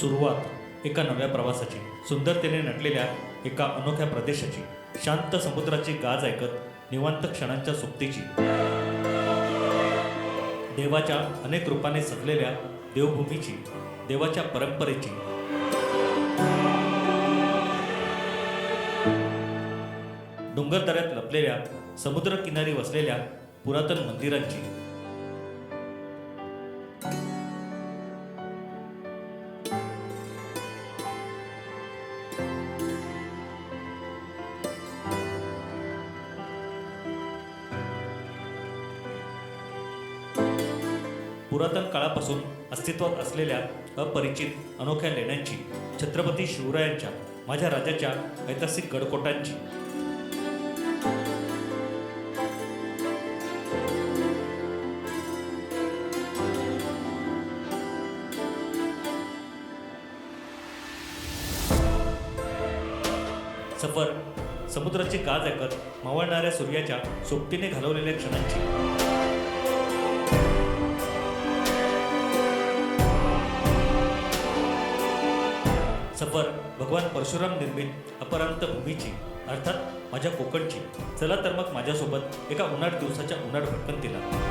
सुरुवात एका नव्या प्रवासाची. सुंदरतेने नटलेल्या एका अनोख्या प्रदेशाची. शांत समुद्राची गाज ऐकत निवांत क्षणांच्या सुप्तीची. देवाच्या अनेक रूपाने सजलेल्या देवभूमीची देवाच्या परंपरेची. डोंगरदऱ्यात लपलेल्या समुद्रकिनारी वसलेल्या पुरातन मंदिरांची. पुरातन काळापासून अस्तित्वात असलेल्या अपरिचित अनोख्या लेण्यांची छत्रपती शिवरायांच्या माझ्या राजाच्या ऐतिहासिक गडकोटांची. सफर समुद्राची गाज ऐकत मावळणाऱ्या सूर्याच्या सोबतीने घालवलेल्या क्षणांची. सफर भगवान परशुराम निर्मित अपरांत भूमीची अर्थात माझ्या कोकणची. चला तर मग माझ्यासोबत एका उन्हाळ दिवसाच्या उन्हाळ भटकंतीला.